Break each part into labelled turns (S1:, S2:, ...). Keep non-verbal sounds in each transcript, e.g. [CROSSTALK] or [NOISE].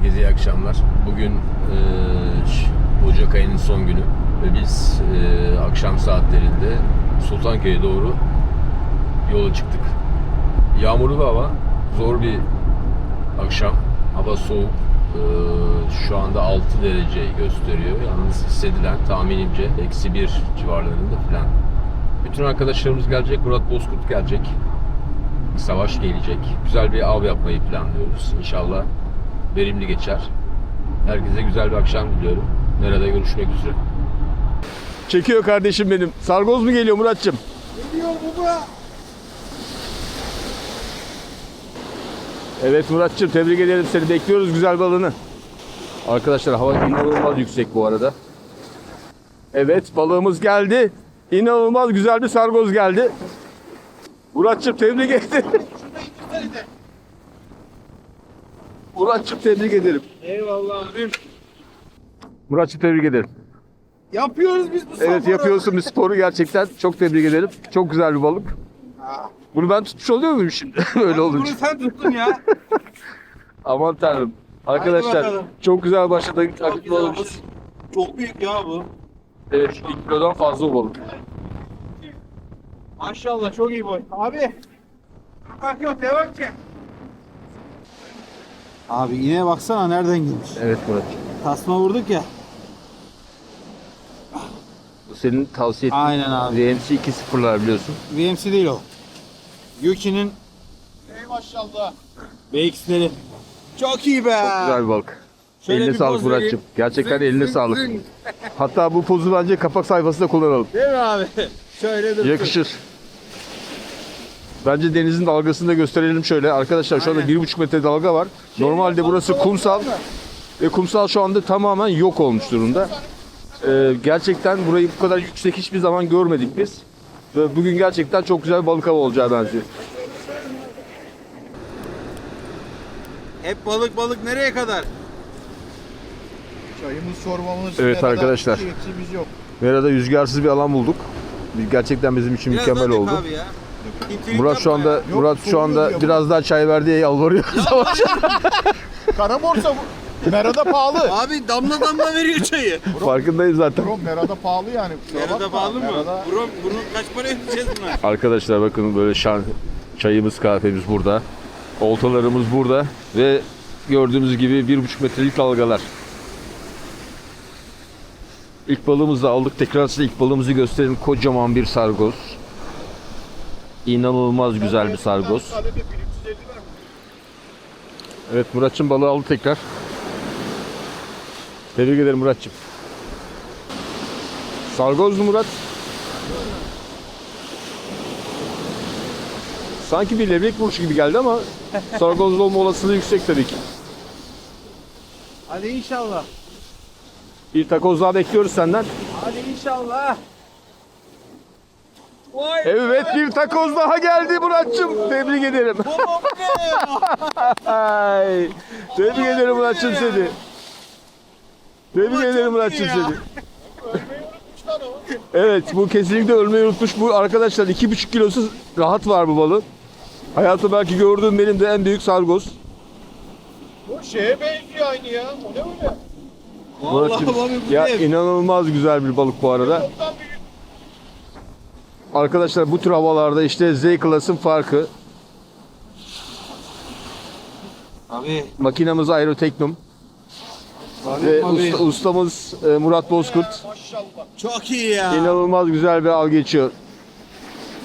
S1: Herkese iyi akşamlar. Bugün e, Ocak ayının son günü ve biz e, akşam saatlerinde Sultanköy'e doğru yola çıktık. Yağmurlu bir hava, zor bir akşam. Hava soğuk. E, şu anda 6 derece gösteriyor. Yalnız hissedilen tahminimce eksi 1 civarlarında falan. Bütün arkadaşlarımız gelecek. Murat Bozkurt gelecek. Savaş gelecek. Güzel bir av yapmayı planlıyoruz. İnşallah verimli geçer. Herkese güzel bir akşam diliyorum. Nerede görüşmek üzere. Çekiyor kardeşim benim. Sargoz mu geliyor Muratçım?
S2: Geliyor baba.
S1: Evet Muratçım tebrik ederim seni. Bekliyoruz güzel balığını. Arkadaşlar hava inanılmaz yüksek bu arada. Evet balığımız geldi. İnanılmaz güzel bir sargoz geldi. Muratçım tebrik ederim. Muratçım tebrik ederim.
S2: Eyvallah abim.
S1: Muratçım tebrik ederim.
S2: Yapıyoruz biz bu
S1: Evet
S2: sporu.
S1: yapıyorsun bir sporu gerçekten. Çok tebrik ederim. Çok güzel bir balık. Bunu ben tutmuş oluyor muyum şimdi? [LAUGHS] Öyle
S2: Bunu
S1: olunca.
S2: sen tuttun ya. [LAUGHS]
S1: Aman tanrım. Arkadaşlar çok güzel başladık.
S2: Çok
S1: Akıtlı
S2: güzel.
S1: balığımız.
S2: Çok büyük ya bu.
S1: Evet 1 kilodan fazla bu balık.
S2: Maşallah çok iyi boy. Abi. Bak yok devam ki. Abi ineğe baksana nereden girmiş.
S1: Evet Murat.
S2: Tasma vurduk ya.
S1: Bu senin tavsiye ettiğin
S2: Aynen abi.
S1: VMC 2.0'lar biliyorsun.
S2: VMC değil o. Yuki'nin
S3: Ey maşallah.
S2: BX'leri. Çok iyi be.
S1: Çok güzel bir balık.
S2: Şöyle
S1: eline
S2: bir
S1: sağlık
S2: poz vereyim.
S1: Muratçım. Gerçekten
S2: Zın,
S1: eline
S2: zın,
S1: sağlık.
S2: zın.
S1: Hatta bu pozu bence kapak sayfasında kullanalım.
S2: Değil mi abi? [LAUGHS] Şöyle dursun.
S1: Yakışır. Bence denizin dalgasını da gösterelim şöyle. Arkadaşlar şu anda
S2: Aynen.
S1: 1,5 metre dalga var. Normalde burası kumsal. Ve kumsal şu anda tamamen yok olmuş durumda. Ee, gerçekten burayı bu kadar yüksek hiçbir zaman görmedik biz. Ve bugün gerçekten çok güzel bir balık hava olacağı benziyor.
S2: Hep balık balık nereye kadar?
S3: Çayımız çorbamız.
S1: Evet
S3: merada
S1: arkadaşlar. Merada rüzgarsız bir alan bulduk. Gerçekten bizim için
S2: Biraz
S1: mükemmel oldu.
S2: Abi ya.
S1: Murat şu anda
S2: ya.
S1: Murat şu anda
S3: diyor
S1: biraz daha çay ver diye yalvarıyor. Savaş. [LAUGHS]
S3: Kara borsa bu. Merada pahalı.
S2: Abi damla damla veriyor çayı.
S1: Farkındayız zaten.
S3: Bro merada pahalı yani. kusura
S2: Nerede
S3: bakma.
S2: pahalı mı?
S3: Merada-
S2: Bro, bunu kaç para ödeyeceğiz buna?
S1: Arkadaşlar bakın böyle şan çayımız kahvemiz burada. Oltalarımız burada ve gördüğünüz gibi bir buçuk metrelik dalgalar. İlk balığımızı da aldık. Tekrar size ilk balığımızı gösterelim. Kocaman bir sargoz. İnanılmaz güzel bir sargoz.
S3: Sadece 1350 ver.
S1: Evet Muratçım balığı aldı tekrar. Tebrik ederim Muratçım. Sargozlu Murat. Sanki bir levrek vuruşu gibi geldi ama sargozlu olma olasılığı yüksek tabii ki.
S2: Hadi inşallah.
S1: Bir takoz daha bekliyoruz senden.
S2: Hadi inşallah. Vay
S1: Evet bir takoz daha geldi Muratçım. Tebrik ederim. Ay, Tebrik ederim Muratçım seni. Tebrik ederim Muratçım seni. Evet bu kesinlikle ölmeyi unutmuş. Bu arkadaşlar iki buçuk kilosu rahat var bu balığın. Hayatı belki gördüğüm benim de en büyük sargoz.
S3: Bu şeye benziyor aynı ya. O ne öyle?
S2: Vallahi
S1: Muratçım,
S2: abi bu
S1: ya
S2: ne?
S1: inanılmaz güzel bir balık bu arada. Arkadaşlar bu tür havalarda işte Z klasın farkı.
S2: Abi.
S1: Makinamız Aeroteknum. Ve
S2: abi.
S1: usta- ustamız e, Murat Bozkurt.
S3: Maşallah.
S2: Çok iyi ya.
S1: İnanılmaz güzel bir av geçiyor.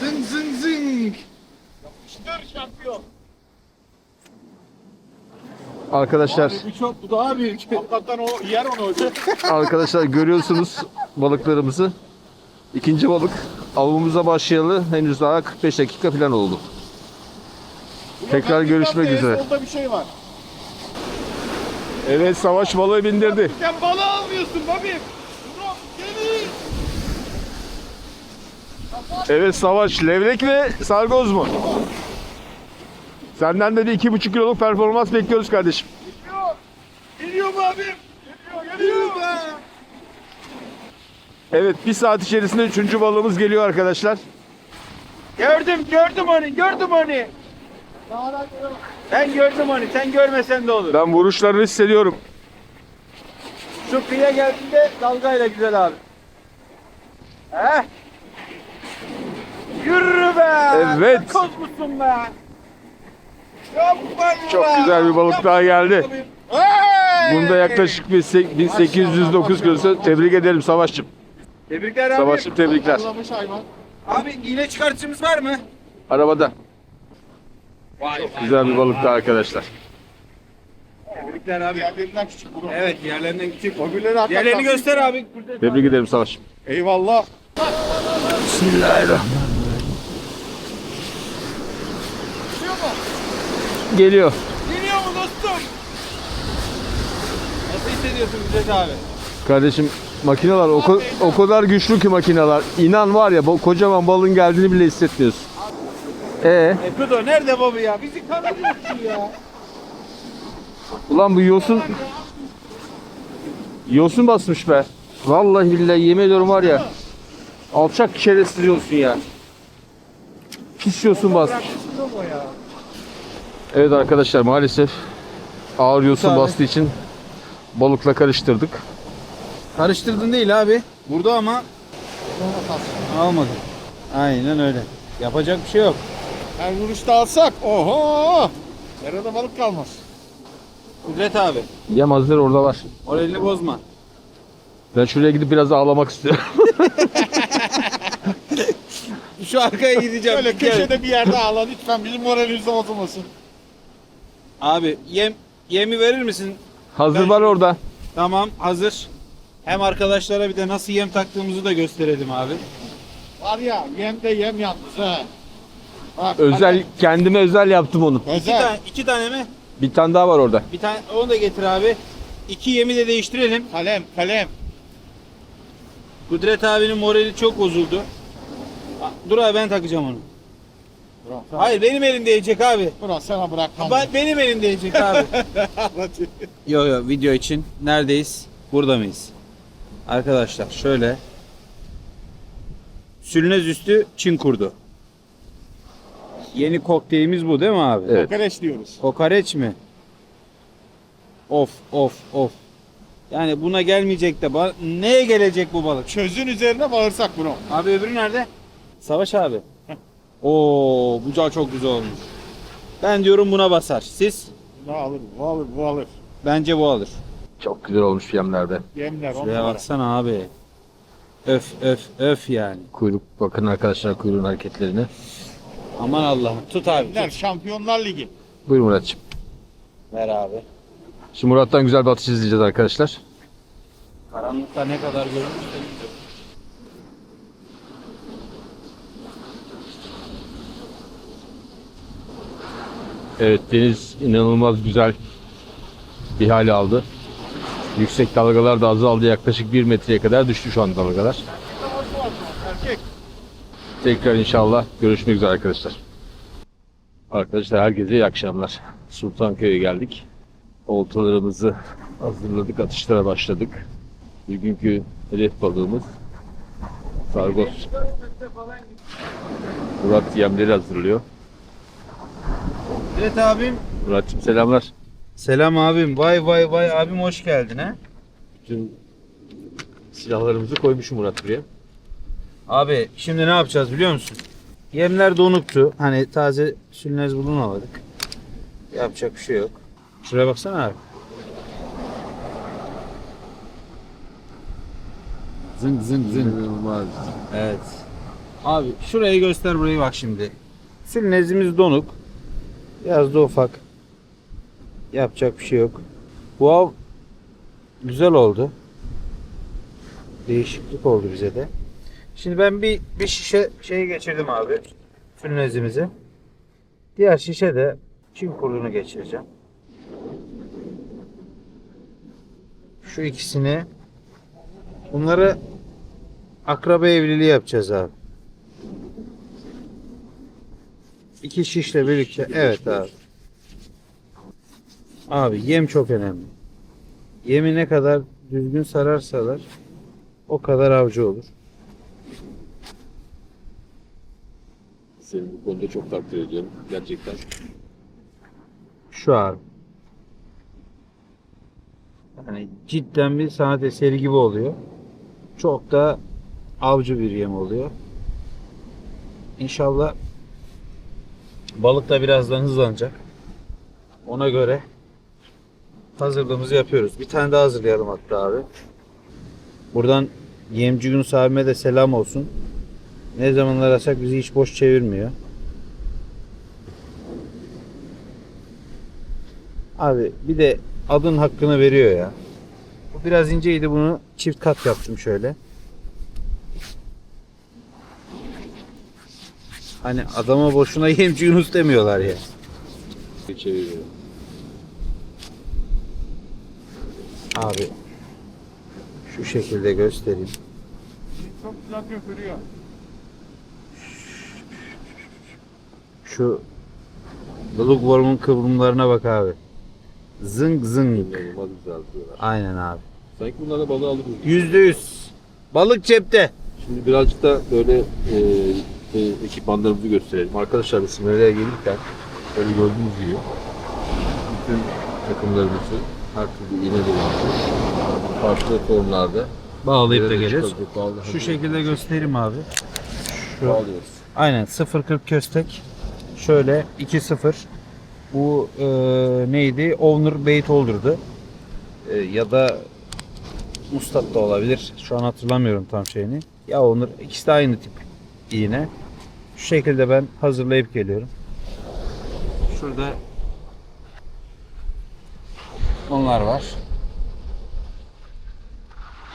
S2: Zing zing zing.
S3: İşte şampiyon.
S1: Arkadaşlar
S3: Bu çok bu daha büyük. [LAUGHS] Hakikaten o yer onu öyle.
S1: Arkadaşlar görüyorsunuz balıklarımızı. İkinci balık avımıza başlayalı henüz daha 45 dakika falan oldu. Tekrar görüşmek üzere.
S3: Solda bir şey var.
S1: Evet savaş balığı bindirdi.
S3: Sen balığı almıyorsun babim.
S1: Evet savaş levrek ve sargoz mu? Senden de bir iki buçuk kiloluk performans bekliyoruz kardeşim.
S3: Geliyor. Geliyor mu abim? Geliyor geliyor. be.
S1: Evet bir saat içerisinde üçüncü balığımız geliyor arkadaşlar.
S2: Gördüm gördüm onu gördüm onu. Ben gördüm onu. Sen görmesen de olur.
S1: Ben vuruşlarını hissediyorum.
S2: Şu kıyıya geldiğinde dalgayla güzel abi. He? Yürü be!
S1: Evet.
S2: Koz musun be? Yapma
S1: Çok
S2: be!
S1: güzel bir balık daha geldi.
S2: Hey!
S1: Bunda yaklaşık bir se- 1809 kilosu. Tebrik ederim Savaşçım.
S2: Tebrikler abi.
S1: Savaşçım tebrikler.
S2: Abi iğne çıkartışımız var mı?
S1: Arabada.
S2: Vay
S1: Güzel bir balık daha arkadaşlar.
S2: Tebrikler abi.
S3: Yerlerinden küçük bunu.
S2: Evet yerlerinden küçük.
S3: Öbürleri hakikaten-
S2: Diğerlerini göster abi.
S1: Tebrik ederim Savaşçım.
S3: Eyvallah.
S1: Bismillahirrahmanirrahim. Geliyor.
S2: Geliyor mu dostum? Nasıl hissediyorsun Güzel abi?
S1: Kardeşim makineler o, ko- o kadar güçlü ki makineler. İnan var ya bu kocaman balığın geldiğini bile hissetmiyorsun. E
S2: Ekudo nerede baba ya? Bizi kanadın ya.
S1: ulan bu yosun yosun basmış be. Vallahi billahi yemin ediyorum var ya. Alçak şerefsiz yosun ya. Pis yosun basmış. Evet arkadaşlar maalesef ağır yosun
S2: Abi.
S1: bastığı için balıkla karıştırdık.
S2: Karıştırdın değil abi. Burada ama almadım. Aynen öyle. Yapacak bir şey yok.
S3: Her vuruşta alsak. Oho. Yarada balık kalmaz.
S2: Kudret abi.
S1: Yem hazır orada var.
S2: Moralini bozma.
S1: Ben şuraya gidip biraz ağlamak istiyorum. [LAUGHS]
S2: Şu arkaya gideceğim.
S3: Böyle köşede bir yerde ağla lütfen bizim moralimiz bozulmasın.
S2: Abi yem yemi verir misin?
S1: Hazır
S2: Ben-
S1: var orada.
S2: Tamam hazır. Hem arkadaşlara bir de nasıl yem taktığımızı da gösterelim abi.
S3: Var ya yem de yem yalnız ha. Bak,
S1: Özel kendime özel yaptım onu.
S2: İki,
S3: Özel.
S2: tane, iki tane mi?
S1: Bir tane daha var orada.
S2: Bir tane onu da getir abi. İki yemi de değiştirelim.
S3: Kalem kalem.
S2: Kudret abinin morali çok bozuldu. Dur abi ben takacağım onu.
S3: Bırak,
S2: Hayır benim elimde yiyecek abi.
S3: Bırak sana bırak.
S2: Ben, benim elimde yiyecek abi. [LAUGHS] Yo yo video için neredeyiz? Burada mıyız? Arkadaşlar şöyle. Sülnez üstü Çin kurdu. Yeni kokteylimiz bu değil mi abi?
S1: Evet.
S3: Kokoreç diyoruz.
S2: Kokoreç mi? Of of of. Yani buna gelmeyecek de ba- neye gelecek bu balık?
S3: Çözün üzerine bağırsak bunu.
S2: Abi öbürü nerede? Savaş abi. Oo, bucağı çok güzel olmuş. Ben diyorum buna basar. Siz?
S3: Bu alır, bu alır, bu alır.
S2: Bence bu alır.
S1: Çok güzel olmuş yemlerde.
S3: Yemler on
S2: Şuraya
S3: numara.
S2: baksana abi. Öf öf öf yani.
S1: Kuyruk bakın arkadaşlar kuyruğun hareketlerine.
S2: Aman Allah'ım. Tut abi.
S3: Yemler
S2: Tut.
S3: Şampiyonlar Ligi.
S1: Buyur Muratçım.
S2: Ver abi.
S1: Şimdi Murat'tan güzel bir atış izleyeceğiz arkadaşlar.
S2: Karanlıkta ne kadar görünmüş.
S1: Evet deniz inanılmaz güzel bir hal aldı. Yüksek dalgalar da azaldı. Yaklaşık 1 metreye kadar düştü şu an dalgalar. Tekrar inşallah görüşmek üzere arkadaşlar. Arkadaşlar herkese iyi akşamlar. Sultanköy'e geldik. Oltalarımızı hazırladık, atışlara başladık. Bugünkü hedef balığımız sargos. Murat yemleri hazırlıyor.
S2: Evet abim.
S1: Murat'cığım selamlar.
S2: Selam abim. Vay vay vay abim hoş geldin ha.
S1: Bütün silahlarımızı koymuşum Murat buraya.
S2: Abi şimdi ne yapacağız biliyor musun? Yemler donuktu. Hani taze sülnez bulunamadık. Yapacak bir şey yok. Şuraya baksana abi. Zın zın zın. Evet. Abi şurayı göster burayı bak şimdi. Sülnezimiz donuk. Biraz da ufak. Yapacak bir şey yok. Bu av güzel oldu. Değişiklik oldu bize de. Şimdi ben bir bir şişe şey geçirdim abi. Sülnezimizi. Diğer şişe de çim kurduğunu geçireceğim. Şu ikisini bunları akraba evliliği yapacağız abi. İki şişle birlikte. Evet abi. Abi yem çok önemli. Yemi ne kadar düzgün sararsalar o kadar avcı olur.
S1: Seni bu konuda çok takdir ediyorum. Gerçekten.
S2: şu abi. Yani cidden bir sanat eseri gibi oluyor. Çok da avcı bir yem oluyor. İnşallah balık da birazdan hızlanacak. Ona göre hazırlığımızı yapıyoruz. Bir tane daha hazırlayalım hatta abi. Buradan yemci Yunus abime de selam olsun. Ne zaman arasak bizi hiç boş çevirmiyor. Abi bir de adın hakkını veriyor ya. Bu biraz inceydi bunu çift kat yaptım şöyle. Hani adama boşuna [LAUGHS] yemci Yunus demiyorlar ya.
S1: Çeviriyorum.
S2: Abi şu şekilde göstereyim.
S4: Çok güzel köpürüyor.
S2: Şu Bulugworm'un kıvrımlarına bak abi. Zıng zıng.
S1: İnanılmaz güzel diyorlar.
S2: Aynen abi.
S1: Sanki bunlara balığı alırız.
S2: Yüzde yüz. Balık cepte.
S1: Şimdi birazcık da böyle e, e, ekipmanlarımızı gösterelim. Arkadaşlar biz Simira'ya gelirken böyle gördüğünüz gibi bütün takımlarımızı her türlü iğnelerimizi farklı formlarda
S2: Bağlayıp da
S1: bağlı-
S2: Şu şekilde göstereyim abi. Şu.
S1: bağlıyoruz.
S2: Aynen 0.40 köstek. Şöyle 2.0. Bu e, neydi? Owner bait holder'dı. E, ya da Mustat da olabilir. Şu an hatırlamıyorum tam şeyini. Ya owner ikisi de aynı tip iğne. Şu şekilde ben hazırlayıp geliyorum. Şurada onlar var.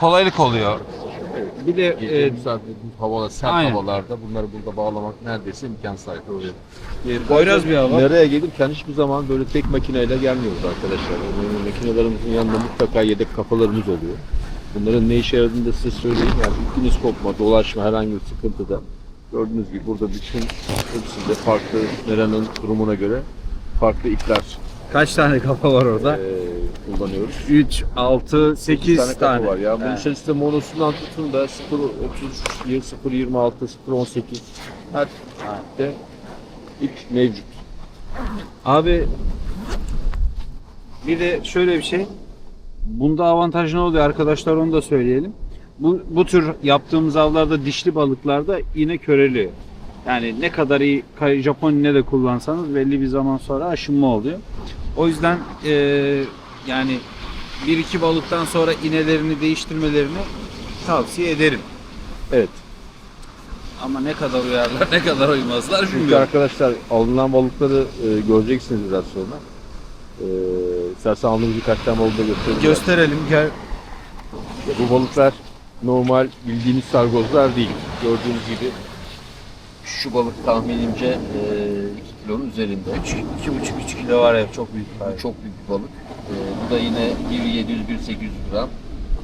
S2: Kolaylık oluyor. Bir de e,
S1: havalar, sert
S2: aynen.
S1: havalarda bunları burada bağlamak neredeyse imkansız oluyor.
S2: Poyraz bir hava.
S1: Nereye gelirken hiçbir zaman böyle tek makineyle gelmiyoruz arkadaşlar. Yani makinelerimizin yanında mutlaka yedek kafalarımız oluyor. Bunların ne işe yaradığını da size söyleyeyim. Yani ipiniz kopma, dolaşma, herhangi bir sıkıntıda. Gördüğünüz gibi burada bütün hepsinde farklı Mera'nın durumuna göre farklı ipler
S2: Kaç tane kafa var orada?
S1: eee, kullanıyoruz.
S2: 3, 6, 8
S1: tane,
S2: tane.
S1: kapı var ya. Bunun
S2: Evet.
S1: içerisinde monosundan tutun da 0.30, 0.26, 0.18 her de ip mevcut.
S2: Abi bir de şöyle bir şey. Bunda avantaj ne oluyor arkadaşlar onu da söyleyelim. Bu, bu tür yaptığımız avlarda dişli balıklarda yine köreliyor. Yani ne kadar iyi Japon iğne de kullansanız belli bir zaman sonra aşınma oluyor. O yüzden eee, yani bir iki balıktan sonra inelerini değiştirmelerini tavsiye ederim.
S1: Evet.
S2: Ama ne kadar uyarlar [LAUGHS] ne kadar uymazlar
S1: Çünkü
S2: bilmiyorum.
S1: arkadaşlar alınan balıkları e, göreceksiniz biraz sonra. E, istersen aldığımız birkaç tane balığı da gösterelim.
S2: Gösterelim gel.
S1: Bu balıklar normal bildiğiniz sargozlar değil. Gördüğünüz gibi şu balık tahminimce 2 kilonun üzerinde.
S2: 2,5-3 kilo var ya çok büyük.
S1: Çok büyük bir balık. E, bu da yine 1.700-1.800 gram.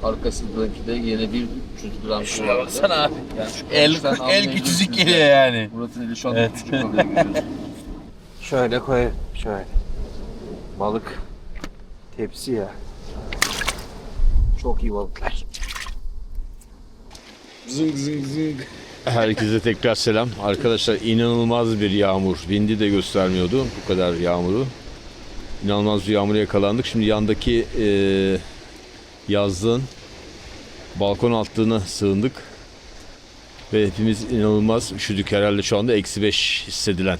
S1: Arkasındaki de yine 1.300 gram
S2: Şuraya
S1: civarında.
S2: baksana abi.
S1: Yani şu
S2: El, el
S1: anlayabilirsiniz
S2: küçücük
S1: de.
S2: geliyor yani.
S1: Murat'ın eli şu an
S2: Evet.
S1: küçük oluyor görüyorsunuz.
S2: Şöyle koy, şöyle. Balık tepsi ya. Çok iyi balıklar. Zıng zıng zıng.
S3: Herkese tekrar selam. Arkadaşlar inanılmaz bir yağmur. Vindi de göstermiyordu bu kadar yağmuru. İnanılmaz bir yağmura yakalandık. Şimdi yandaki e, yazlığın balkon altlığına sığındık. Ve hepimiz inanılmaz üşüdük herhalde şu anda eksi 5 hissedilen.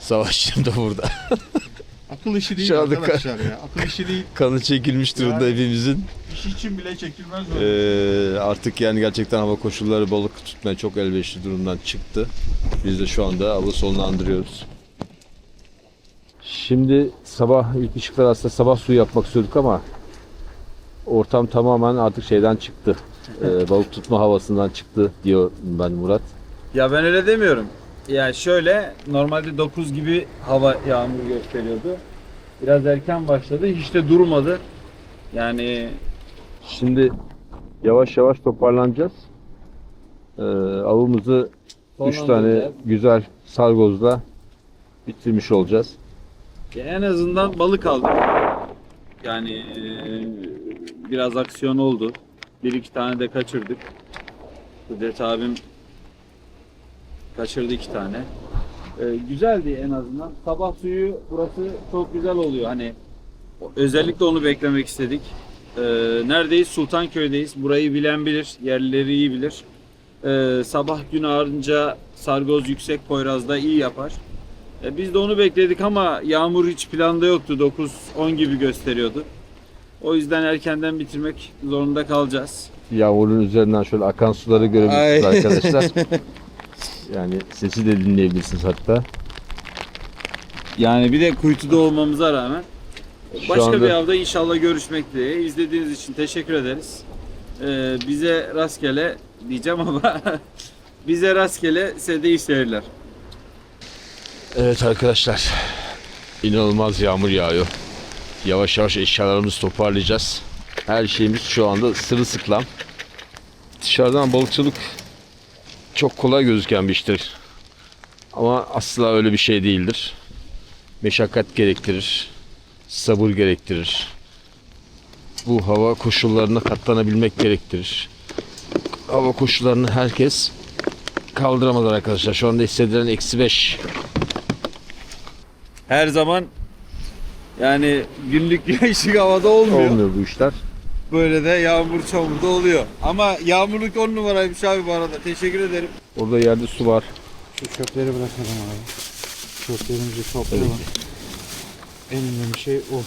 S3: Savaşçım da burada. [LAUGHS]
S4: Akıl işi değil
S3: Şu anda
S4: arkadaşlar ya. Akıl işi değil. [LAUGHS]
S3: Kanı çekilmiş durumda
S4: Yani-
S3: hepimizin.
S4: İş için bile çekilmez o.
S3: Ee, artık yani gerçekten hava koşulları balık tutmaya çok elverişli durumdan çıktı. Biz de şu anda avı sonlandırıyoruz. Şimdi sabah ilk ışıklar aslında sabah suyu yapmak istiyorduk ama ortam tamamen artık şeyden çıktı. Ee, balık tutma havasından çıktı diyor ben Murat.
S2: Ya ben öyle demiyorum. Ya şöyle normalde 9 gibi hava yağmur gösteriyordu. Biraz erken başladı. Hiç de durmadı. Yani
S3: Şimdi yavaş yavaş toparlanacağız. Ee, avımızı 3 tane güzel sargozla bitirmiş olacağız.
S2: Ya en azından balık aldık. Yani eee, biraz aksiyon oldu. Bir iki tane de kaçırdık. Kudret abim kaçırdı iki tane. Ee, güzeldi en azından. Sabah suyu burası çok güzel oluyor. Hani özellikle onu beklemek istedik. Ee, neredeyiz? Sultanköy'deyiz. Burayı bilen bilir, yerlileri iyi bilir. Ee, sabah gün ağarınca sargoz yüksek Poyraz'da iyi yapar. Ee, biz de onu bekledik ama yağmur hiç planda yoktu. 9-10 gibi gösteriyordu. O yüzden erkenden bitirmek zorunda kalacağız.
S1: Yağmurun üzerinden şöyle akan suları görebilirsiniz
S2: Ay.
S1: arkadaşlar. [LAUGHS] Yani sesi de dinleyebilirsiniz hatta.
S2: Yani bir de kuytuda olmamıza rağmen
S1: Şu
S2: başka
S1: anda-
S2: bir avda inşallah görüşmek dileğiyle. İzlediğiniz için teşekkür ederiz. Ee, bize rastgele diyeceğim ama [LAUGHS] bize rastgele size de iyi seyirler.
S1: Evet arkadaşlar. inanılmaz yağmur yağıyor. Yavaş yavaş eşyalarımızı toparlayacağız. Her şeyimiz şu anda sırılsıklam. Dışarıdan balıkçılık çok kolay gözüken bir iştir. Ama asla öyle bir şey değildir. Meşakkat gerektirir. Sabır gerektirir. Bu hava koşullarına katlanabilmek gerektirir. Hava koşullarını herkes kaldıramaz arkadaşlar. Şu anda hissedilen eksi 5
S2: Her zaman yani günlük [LAUGHS] yağışık havada olmuyor.
S1: olmuyor bu işler.
S2: Böyle de yağmur çamurda oluyor. Ama yağmurluk 10 numaraymış abi bu arada. Teşekkür ederim.
S1: Orada yerde su var.
S5: Şu çöpleri bırakalım abi. Çöplerimizi toplayalım. En önemli şey o.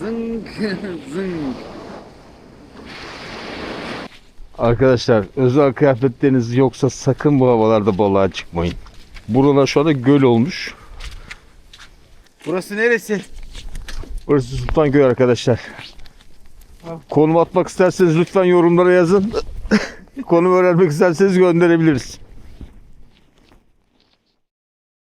S2: Zınk [LAUGHS] zınk.
S1: Arkadaşlar özel kıyafetleriniz yoksa sakın bu havalarda balığa çıkmayın. Buralar şu anda göl olmuş.
S2: Burası neresi?
S1: Burası Sultanköy arkadaşlar. Konum atmak isterseniz lütfen yorumlara yazın. [LAUGHS] Konum öğrenmek isterseniz gönderebiliriz.